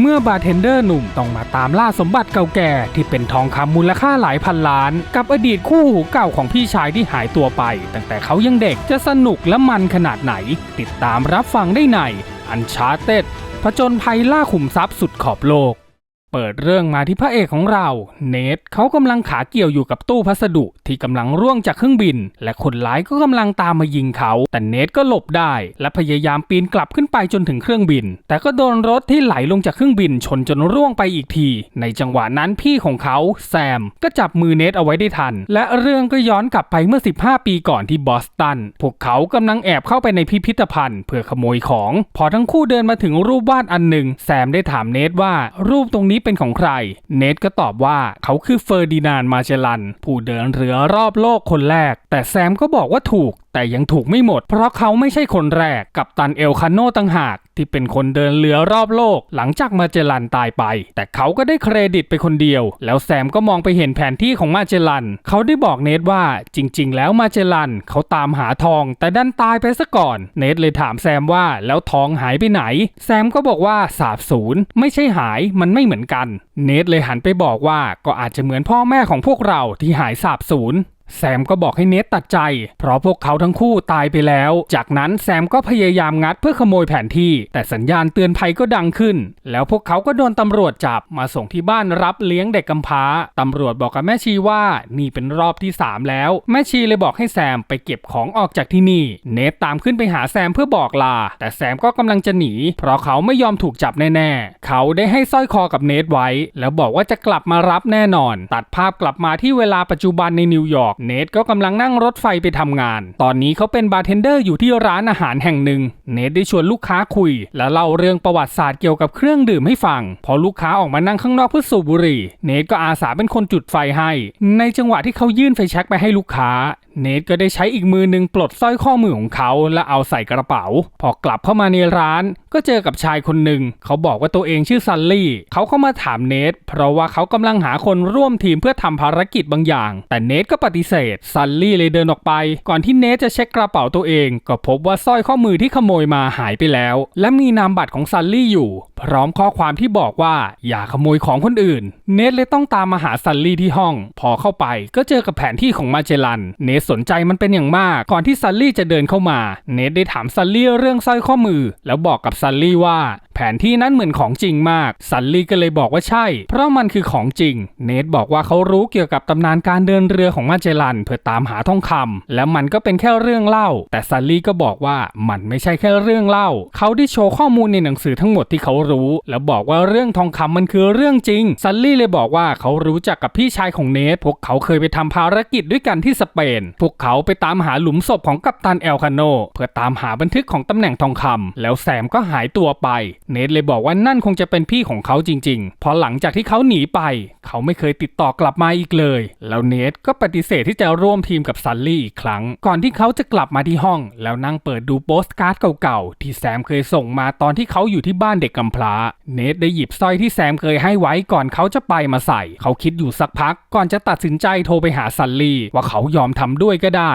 เมื่อบาร์เทนเดอร์หนุ่มต้องมาตามล่าสมบัติเก่าแก่ที่เป็นทองคำมูลค่าหลายพันล้าน กับอดีตคู่หูเก่าของพี่ชายที่หายตัวไป ตั้งแต่เขายังเด็กจะสนุกและมันขนาดไหน ติดตามรับฟังได้ในอันชาเต็ดผจญภัยล่าขุมทรัพย์สุดขอบโลก เปิดเรื่องมาที่พระเอกของเรา เนทเขากำลังขาเกี่ยวอยู่กับตู้พัสดุที่กำลังร่วงจากเครื่องบิน และคนร้ายก็กำลังตามมายิงเขา แต่เนทก็หลบได้ และพยายามปีนกลับขึ้นไปจนถึงเครื่องบิน แต่ก็โดนรถที่ไหลลงจากเครื่องบินชนจนร่วงไปอีกที ในจังหวะนั้นพี่ของเขาแซมก็จับมือเนทเอาไว้ได้ทัน และเรื่องก็ย้อนกลับไปเมื่อ 15 ปีก่อนที่บอสตันพวกเขากำลังแอบเข้าไปในพิพิธภัณฑ์ เพื่อขโมยของ พอทั้งคู่เดินมาถึงรูปวาดอันหนึ่งแซมได้ถามเนทว่ารูปตรงนี้เป็นของใคร เนทก็ตอบว่าเขาคือเฟอร์ดินานมาเชลัน ผู้เดินเรือรอบโลกคนแรก แต่แซมก็บอกว่าถูก แต่ยังถูกไม่หมด เพราะเขาไม่ใช่คนแรกกับตันเอลคาโนต่างหาก ที่เป็นคนเดินเรือรอบโลก หลังจากมาเจลันตายไป แต่เขาก็ได้เครดิตไปคนเดียว แล้วแซมก็มองไปเห็นแผนที่ของมาเจลัน เขาได้บอกเนทว่าจริง ๆ แล้วมาเจลันเขาตามหาทอง แต่ดันตายไปซะก่อน เนทเลยถามแซมว่าแล้วทองหายไปไหน แซมก็บอกว่าสาบสูญไม่ใช่หายมันไม่เหมือนกัน เนทเลยหันไปบอกว่าก็อาจจะเหมือนพ่อแม่ของพวกเราที่หายสาบสูญแซมก็บอกให้เนทตัดใจ เพราะพวกเขาทั้งคู่ตายไปแล้ว จากนั้นแซมก็พยายามงัดเพื่อขโมยแผนที่ แต่สัญญาณเตือนภัยก็ดังขึ้น แล้วพวกเขาก็โดนตำรวจจับมาส่งที่บ้านรับเลี้ยงเด็กกำพร้า ตำรวจบอกกับแม่ชีว่านี่เป็นรอบที่ 3 แล้ว แม่ชีเลยบอกให้แซมไปเก็บของออกจากที่นี่ เนทตามขึ้นไปหาแซมเพื่อบอกลา แต่แซมก็กำลังจะหนี เพราะเขาไม่ยอมถูกจับแน่ๆ เขาได้ให้สร้อยคอกับเนทไว้ แล้วบอกว่าจะกลับมารับแน่นอน ตัดภาพกลับมาที่เวลาปัจจุบันในนิวยอร์กเนทก็กำลังนั่งรถไฟไปทำงาน ตอนนี้เขาเป็นบาร์เทนเดอร์อยู่ที่ร้านอาหารแห่งหนึ่ง เนทได้ชวนลูกค้าคุย และเล่าเรื่องประวัติศาสตร์เกี่ยวกับเครื่องดื่มให้ฟัง พอลูกค้าออกมานั่งข้างนอกเพื่อสูบบุหรี่ เนทก็อาสาเป็นคนจุดไฟให้ ในจังหวะที่เขายื่นไฟแช็กไปให้ลูกค้า เนทก็ได้ใช้อีกมือหนึ่งปลดสร้อยข้อมือของเขา และเอาใส่กระเป๋า พอกลับเข้ามาในร้าน ก็เจอกับชายคนหนึ่ง เขาบอกว่าตัวเองชื่อซันลี่ เขาเข้ามาถามเนทเพราะว่าเขากำลังหาคนร่วมทีมเพื่อทำภารกิจบางอย่าง แต่เนทก็ปฏิเสธซันลี่เลยเดินออกไป ก่อนที่เนทจะเช็คกระเป๋าตัวเอง ก็พบว่าสร้อยข้อมือที่ขโมยมาหายไปแล้ว และมีนามบัตรของซันลี่อยู่ พร้อมข้อความที่บอกว่าอย่าขโมยของคนอื่น เนทเลยต้องตามมาหาซันลี่ที่ห้อง พอเข้าไปก็เจอกับแผนที่ของมาเจลัน เนทสนใจมันเป็นอย่างมาก ก่อนที่ซันลี่จะเดินเข้ามา เนทได้ถามซันลี่เรื่องสร้อยข้อมือ แล้วบอกกับซันลี่ว่า นที่นั้นเหมือนของจริงมากซันลีก็เลยบอกว่าใช่ เพราะมันคือของจริง เนทบอกว่าเขารู้เกี่ยวกับตำนานการเดินเรือของมาเจลัน เพื่อตามหาทองคำและมันก็เป็นแค่เรื่องเล่า แต่ซันลีก็บอกว่ามันไม่ใช่แค่เรื่องเล่า เขาได้โชว์ข้อมูลในหนังสือทั้งหมดที่เขารู้ แล้วบอกว่าเรื่องทองคำมันคือเรื่องจริง ซันลี่เลยบอกว่าเขารู้จักกับพี่ชายของเนท พวกเขาเคยไปทำภารกิจด้วยกันที่สเปน พวกเขาไปตามหาหลุมศพของกัปตันเอลคาโน เพื่อตามหาบันทึกของตำแหน่งทองคำแล้วแซมก็หายตัวไปเนทเลยบอกว่านั่นคงจะเป็นพี่ของเขาจริงๆ เพราะหลังจากที่เขาหนีไป เขาไม่เคยติดต่อกลับมาอีกเลย แล้วเนทก็ปฏิเสธที่จะร่วมทีมกับซันลี่อีกครั้ง ก่อนที่เขาจะกลับมาที่ห้อง แล้วนั่งเปิดดูโปสการ์ดเก่าๆ ที่แซมเคยส่งมาตอนที่เขาอยู่ที่บ้านเด็กกำพร้า เนทได้หยิบสร้อยที่แซมเคยให้ไว้ก่อนเขาจะไปมาใส่ เขาคิดอยู่สักพัก ก่อนจะตัดสินใจโทรไปหาซันลี่ว่าเขายอมทำด้วยก็ได้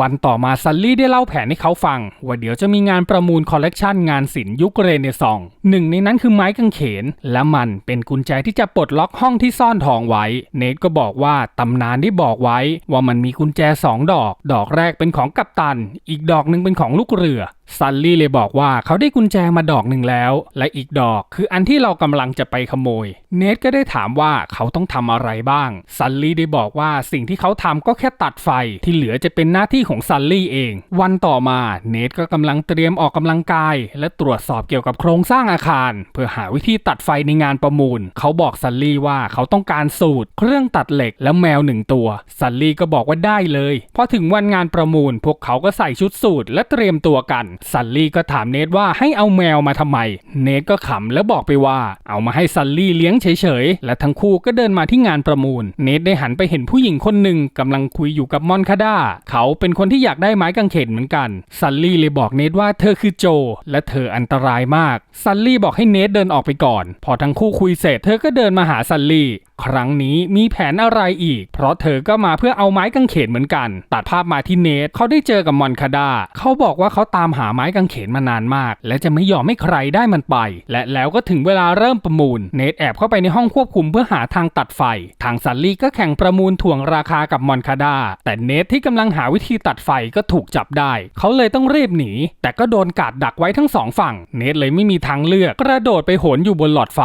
วันต่อมาซันลี่ได้เล่าแผนให้เขาฟัง ว่าเดี๋ยวจะมีงานประมูลคอลเลกชันงานศิลป์ยุคเรเนซองส์หนึ่งในนั้นคือไม้กางเขน และมันเป็นกุญแจที่จะปลดล็อกห้องที่ซ่อนทองไว้ เนทก็บอกว่าตำนานได้บอกไว้ว่ามันมีกุญแจสองดอก ดอกแรกเป็นของกัปตัน อีกดอกหนึ่งเป็นของลูกเรือซันลี่เลยบอกว่าเขาได้กุญแจมาดอกหนึ่งแล้ว และอีกดอกคืออันที่เรากำลังจะไปขโมย เนทก็ได้ถามว่าเขาต้องทำอะไรบ้าง ซันลี่ได้บอกว่าสิ่งที่เขาทำก็แค่ตัดไฟที่เหลือจะเป็นหน้าที่ของซันลี่เอง วันต่อมาเนทก็กำลังเตรียมออกกำลังกาย และตรวจสอบเกี่ยวกับโครงสร้างอาคาร เพื่อหาวิธีตัดไฟในงานประมูล เขาบอกซันลี่ว่าเขาต้องการสูตร เครื่องตัดเหล็กและแมวหนึ่งตัว ซันลี่ก็บอกว่าได้เลยพอถึงวันงานประมูล พวกเขาก็ใส่ชุดสูทและเตรียมตัวกันซันลี่ก็ถามเนทว่าให้เอาแมวมาทำไม เนทก็ขำแล้วบอกไปว่าเอามาให้ซันลี่เลี้ยงเฉยๆ และทั้งคู่ก็เดินมาที่งานประมูล เนทได้หันไปเห็นผู้หญิงคนหนึ่งกำลังคุยอยู่กับมอนคาด้า เขาเป็นคนที่อยากได้ไม้กางเขนเหมือนกัน ซันลี่เลยบอกเนทว่าเธอคือโจ และเธออันตรายมาก ซันลี่บอกให้เนทเดินออกไปก่อน พอทั้งคู่คุยเสร็จ เธอก็เดินมาหาซันลี่ครั้งนี้มีแผนอะไรอีก เพราะเธอก็มาเพื่อเอาไม้กางเขนเหมือนกัน ตัดภาพมาที่เนทเขาได้เจอกับมอนคาดาเขาบอกว่าเขาตามหาไม้กางเขนมานานมาก และจะไม่ยอมให้ใครได้มันไป และแล้วก็ถึงเวลาเริ่มประมูล เนทแอบเข้าไปในห้องควบคุมเพื่อหาทางตัดไฟ ทางซันลี่ก็แข่งประมูลถ่วงราคากับมอนคาดาแต่เนทที่กำลังหาวิธีตัดไฟก็ถูกจับได้ เขาเลยต้องรีบหนี แต่ก็โดนกาดดักไว้ทั้งสองฝั่ง เนทเลยไม่มีทางเลือกกระโดดไปโหนอยู่บนหลอดไฟ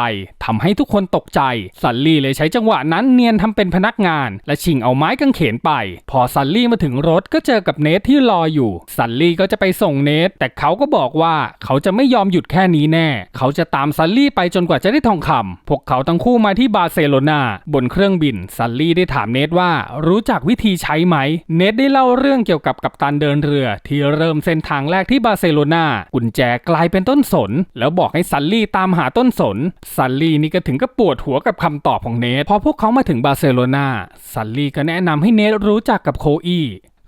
ทำให้ทุกคนตกใจ ซันลี่เลยใช้จังหวะนั้นเนียนทำเป็นพนักงาน และชิงเอาไม้กางเขนไป พอซันลี่มาถึงรถก็เจอกับเนทที่รออยู่ ซันลี่ก็จะไปส่งเนทแต่เขาก็บอกว่าเขาจะไม่ยอมหยุดแค่นี้แน่ เขาจะตามซันลี่ไปจนกว่าจะได้ทองคำพวกเขาทั้งคู่มาที่บาร์เซโลนาบนเครื่องบิน ซันลี่ได้ถามเนทว่ารู้จักวิธีใช้ไหม เนทได้เล่าเรื่องเกี่ยวกับกัปตันเดินเรือ ที่เริ่มเส้นทางแรกที่บาร์เซโลนากุญแจกลายเป็นต้นสน แล้วบอกให้ซันลี่ตามหาต้นสนซันลี่นี่ก็ถึงกับปวดหัวกับคำตอบของเนทพอพวกเขามาถึงบาร์เซโลนาซันลี่ก็แนะนำให้เนทรู้จักกับโคอี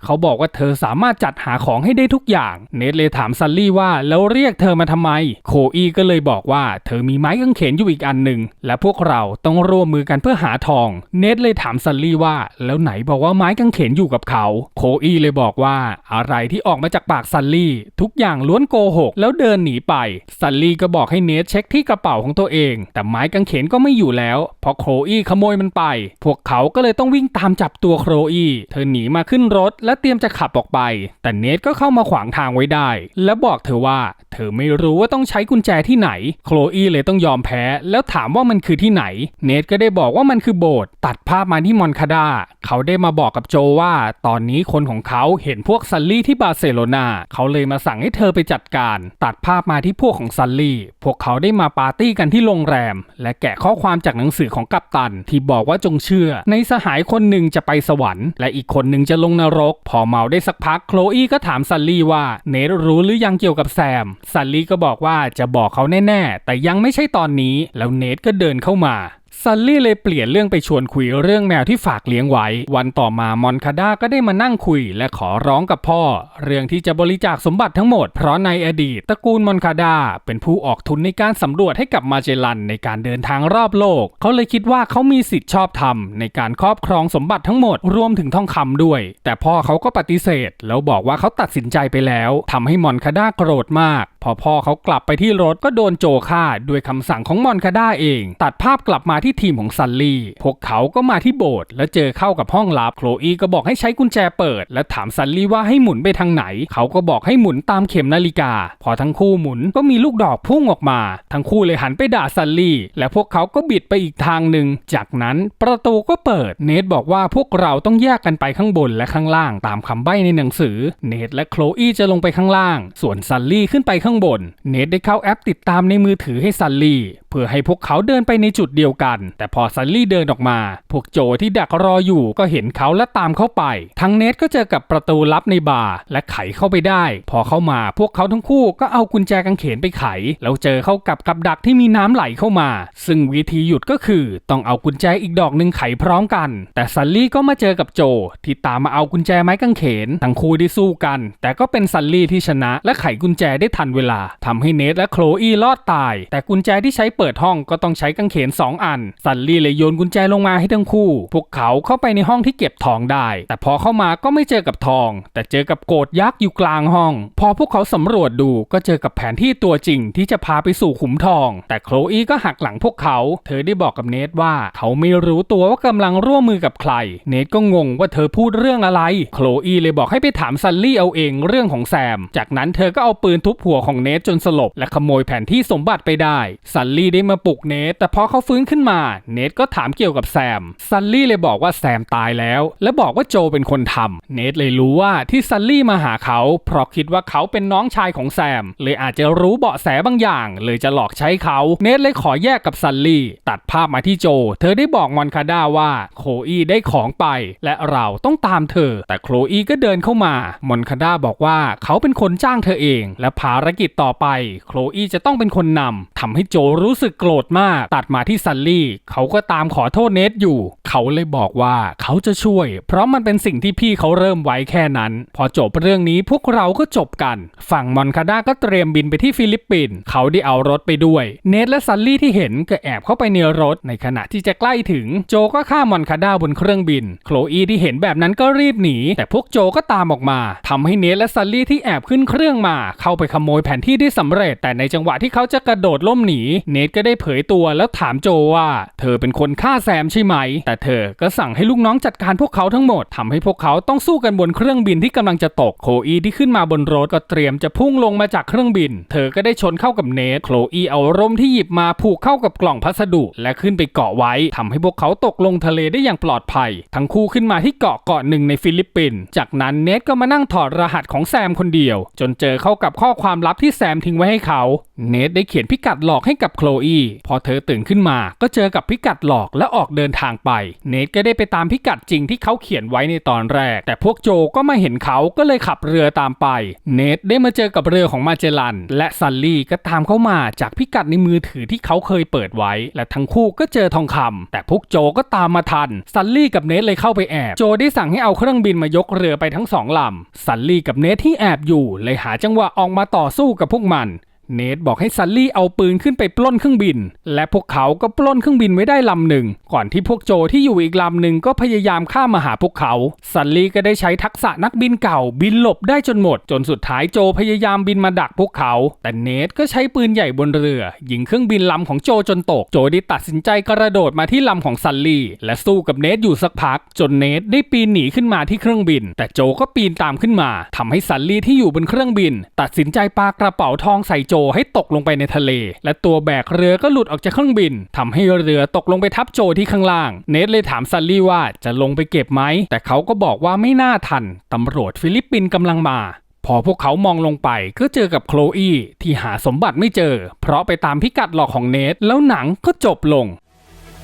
เขาบอกว่าเธอสามารถจัดหาของให้ได้ทุกอย่าง เนทเลยถามซันลี่ว่าแล้วเรียกเธอมาทำไม โคอีก็เลยบอกว่าเธอมีไม้กางเขนอยู่อีกอันหนึ่ง และพวกเราต้องร่วมมือกันเพื่อหาทอง เนทเลยถามซันลี่ว่า แล้วไหนบอกว่าไม้กางเขนอยู่กับเขา โคอีเลยบอกว่าอะไรที่ออกมาจากปากซันลี่ ทุกอย่างล้วนโกหก แล้วเดินหนีไป ซันลี่ก็บอกให้เนทเช็คที่กระเป๋าของตัวเอง แต่ไม้กางเขนก็ไม่อยู่แล้วเพราะโคอีขโมยมันไป พวกเขาก็เลยต้องวิ่งตามจับตัวโคอีเธอหนีมาขึ้นรถและเตรียมจะขับออกไป แต่เนทก็เข้ามาขวางทางไว้ได้ และบอกเธอว่า เธอไม่รู้ว่าต้องใช้กุญแจที่ไหน โคลอีเลยต้องยอมแพ้ แล้วถามว่ามันคือที่ไหน เนทก็ได้บอกว่ามันคือโบสถ์ตัดภาพมาที่มอนคาดา เขาได้มาบอกกับโจว่า ตอนนี้คนของเขาเห็นพวกซันลี่ที่บาร์เซโลนาเขาเลยมาสั่งให้เธอไปจัดการ ตัดภาพมาที่พวกของซันลี่ พวกเขาได้มาปาร์ตี้กันที่โรงแรม และแกะข้อความจากหนังสือของกัปตัน ที่บอกว่าจงเชื่อ ในสหายคนหนึ่งจะไปสวรรค์และอีกคนหนึ่งจะลงนรกพอเมาได้สักพักโคลอีก็ถามซันลี่ว่าเนทรู้หรือยังเกี่ยวกับแซม ซันลี่ก็บอกว่าจะบอกเขาแน่ ๆ แต่ยังไม่ใช่ตอนนี้ แล้วเนทก็เดินเข้ามา ซันลี่เลยเปลี่ยนเรื่องไปชวนคุยเรื่องแมวที่ฝากเลี้ยงไว้ วันต่อมามอนคาด้าก็ได้มานั่งคุย และขอร้องกับพ่อ เรื่องที่จะบริจาคสมบัติทั้งหมด เพราะในอดีตตระกูลมอนคาด้าเป็นผู้ออกทุนในการสำรวจให้กับมาเจลันในการเดินทางรอบโลก เขาเลยคิดว่าเขามีสิทธิ์ชอบธรรมในการครอบครองสมบัติทั้งหมดรวมถึงทองคำด้วย แต่พ่อเขาก็ปฏิเสธ แล้วบอกว่าเขาตัดสินใจไปแล้วทำให้มอนคาด้าโกรธมาก พอพ่อเขากลับไปที่รถก็โดนโจฆ่าด้วยคำสั่งของมอนคาด้าเอง ตัดภาพกลับมาที่ทีมของซันลี่ พวกเขาก็มาที่โบสถ์และเจอเข้ากับห้องลับ โคลอีก็บอกให้ใช้กุญแจเปิด และถามซันลี่ว่าให้หมุนไปทางไหน เขาก็บอกให้หมุนตามเข็มนาฬิกา พอทั้งคู่หมุนก็มีลูกดอกพุ่งออกมา ทั้งคู่เลยหันไปด่าซันลี่ และพวกเขาก็บิดไปอีกทางหนึ่ง จากนั้นประตูก็เปิด เนทบอกว่าพวกเราต้องแยกกันไปข้างบนและข้างล่าง ตามคำใบ้ในหนังสือ เนทและโคลอีจะลงไปข้างล่าง ส่วนซันลี่ขึ้นไปข้างบน เนทได้เข้าแอปติดตามในมือถือให้ซันลี่ เพื่อให้พวกเขาเดินไปในจุดเดียวกัน แต่พอซันลี่เดินออกมา พวกโจที่ดักรออยู่ก็เห็นเขาและตามเข้าไป ทั้งเนทก็เจอกับประตูลับในบาร์และไขเข้าไปได้ พอเข้ามาพวกเขาทั้งคู่ก็เอากุญแจกางเขนไปไข แล้วเจอเข้ากับกับดักที่มีน้ำไหลเข้ามา ซึ่งวิธีหยุดก็คือต้องเอากุญแจอีกดอกหนึ่งไขพร้อมกัน แต่ซันลี่ก็มาเจอกับโจที่ตามมาเอากุญแจไม้กางเขน ทั้งคู่ได้สู้กัน แต่ก็เป็นซันลี่ที่ชนะและไขกุญแจได้ทันเวลาทำให้เนทและโคลอีรอดตาย แต่กุญแจที่ใช้เปิดห้องก็ต้องใช้กางเขนสองอันซันลี่เลยโยนกุญแจลงมาให้ทั้งคู่ พวกเขาเข้าไปในห้องที่เก็บทองได้ แต่พอเข้ามาก็ไม่เจอกับทอง แต่เจอกับโกดยักษ์อยู่กลางห้อง พอพวกเขาสำรวจดูก็เจอกับแผนที่ตัวจริงที่จะพาไปสู่ขุมทอง แต่โคลอีก็หักหลังพวกเขา เธอได้บอกกับเนทว่าเขาไม่รู้ตัวว่ากำลังร่วมมือกับใคร เนทก็งงว่าเธอพูดเรื่องอะไร โคลอีเลยบอกให้ไปถามซันลี่เอาเองเรื่องของแซม จากนั้นเธอก็เอาปืนทุบหัวของเนทจนสลบ และขโมยแผนที่สมบัติไปได้ ซันลี่ได้มาปลุกเนทแต่พอเขาฟื้นขึ้นมา เนทก็ถามเกี่ยวกับแซม ซันลี่เลยบอกว่าแซมตายแล้ว และบอกว่าโจเป็นคนทำเนทเลยรู้ว่าที่ซันลี่มาหาเขา เพราะคิดว่าเขาเป็นน้องชายของแซม เลยอาจจะรู้เบาะแสบางอย่าง เลยจะหลอกใช้เขา เนทเลยขอแยกกับซันลี่ ตัดภาพมาที่โจ เธอได้บอกมอนคาด้าว่า โคอีได้ของไป และเราต้องตามเธอ แต่โคลอีก็เดินเข้ามามอนคาด้าบอกว่าเขาเป็นคนจ้างเธอเอง และภารกิจต่อไป โคลอีจะต้องเป็นคนนำทำให้โจรู้สึกโกรธมาก ตัดมาที่ซันลี่ เขาก็ตามขอโทษเนทอยู่ เขาเลยบอกว่าเขาจะช่วย เพราะมันเป็นสิ่งที่พี่เขาเริ่มไว้แค่นั้น พอจบเรื่องนี้พวกเราก็จบกัน ฝั่งมอนคาด้าก็เตรียมบินไปที่ฟิลิปปินส์เขาได้เอารถไปด้วย เนทและซันลี่ที่เห็นก็แอบเข้าไปในรถ ในขณะที่จะใกล้ถึง โจก็ฆ่ามอนคาด้าบนเครื่องบิน โคลอีที่เห็นแบบนั้นก็รีบหนี แต่พวกโจก็ตามออกมาทำให้เนทและซันลี่ที่แอบขึ้นเครื่องมา เข้าไปขโมยแผนที่ได้สำเร็จ แต่ในจังหวะที่เขาจะกระโดดล่มหนี เนทก็ได้เผยตัวแล้วถามโจว่า เธอเป็นคนฆ่าแซมใช่ไหม แต่เธอก็สั่งให้ลูกน้องจัดการพวกเขาทั้งหมดทำให้พวกเขาต้องสู้กันบนเครื่องบินที่กำลังจะตกโคอีที่ขึ้นมาบนรถก็เตรียมจะพุ่งลงมาจากเครื่องบิน เธอก็ได้ชนเข้ากับเนทโคลอีเอาร่มที่หยิบมาผูกเข้ากับกล่องพัสดุ และขึ้นไปเกาะไว้ทำให้พวกเขาตกลงทะเลได้อย่างปลอดภัย ทั้งคู่ขึ้นมาที่เกาะเกาะหนึ่งในฟิลิปปินส์จากนั้นเนทก็มานั่งถอดรหัสของแซมคนเดียว จนเจอเข้ากับข้อความลับที่แซมทิ้งไว้ให้เขา เนทได้เขียนพิกัดหลอกให้กับโคลอีพอเธอตื่นขึ้นมาก็เจอกับพิกัดหลอกและออกเดินทางไป เนทก็ได้ไปตามพิกัดจริงที่เขาเขียนไว้ในตอนแรก แต่พวกโจก็มาเห็นเขาก็เลยขับเรือตามไป เนทได้มาเจอกับเรือของมาเจลัน และซันลี่ก็ตามเข้ามาจากพิกัดในมือถือที่เขาเคยเปิดไว้ และทั้งคู่ก็เจอทองคำแต่พวกโจก็ตามมาทันซันลี่กับเนทเลยเข้าไปแอบโจได้สั่งให้เอาเครื่องบินมายกเรือไปทั้งสองลำซันลี่กับเนทที่แอบอยู่เลยหาจังหวะออกมาต่อสู้กับพวกมัน เนทบอกให้ซันลี่เอาปืนขึ้นไปปล้นเครื่องบิน และพวกเขาก็ปล้นเครื่องบินไว้ได้ลำหนึ่ง ก่อนที่พวกโจที่อยู่อีกลำหนึ่งก็พยายามข้ามมาหาพวกเขา ซันลี่ก็ได้ใช้ทักษะนักบินเก่าบินหลบได้จนหมด จนสุดท้ายโจพยายามบินมาดักพวกเขา แต่เนทก็ใช้ปืนใหญ่บนเรือ ยิงเครื่องบินลำของโจจนตก โจได้ตัดสินใจกระโดดมาที่ลำของซันลี่ และสู้กับเนทอยู่สักพัก จนเนทได้ปีนหนีขึ้นมาที่เครื่องบิน แต่โจก็ปีนตามขึ้นมาทำให้ซันลี่ที่อยู่บนเครื่องบิน ตัดสินใจปากระเป๋าทองใส่โจจให้ตกลงไปในทะเล และตัวแบกเรือก็หลุดออกจากเครื่องบินทำให้เรือตกลงไปทับโจที่ข้างล่าง เนทเลยถามซันลี่ว่าจะลงไปเก็บไหม แต่เขาก็บอกว่าไม่น่าทัน ตำรวจฟิลิปปินส์กำลังมาพอพวกเขามองลงไปก็เจอกับโคลอีที่หาสมบัติไม่เจอ เพราะไปตามพิกัดหลอกของเนทแล้วหนังก็จบลง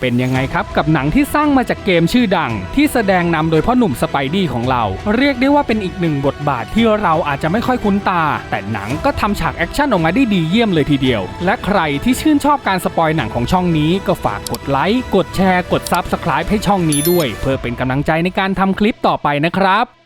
เป็นยังไงครับกับหนังที่สร้างมาจากเกมชื่อดัง ที่แสดงนำโดยพ่อหนุ่มสไปดี้ของเรา เรียกได้ว่าเป็นอีกหนึ่งบทบาทที่เราอาจจะไม่ค่อยคุ้นตา แต่หนังก็ทำฉากแอคชั่นออกมาได้ดีเยี่ยมเลยทีเดียว และใครที่ชื่นชอบการสปอยหนังของช่องนี้ก็ฝากกดไลค์กดแชร์กด Subscribe ให้ช่องนี้ด้วย เพื่อเป็นกำลังใจในการทำคลิปต่อไปนะครับ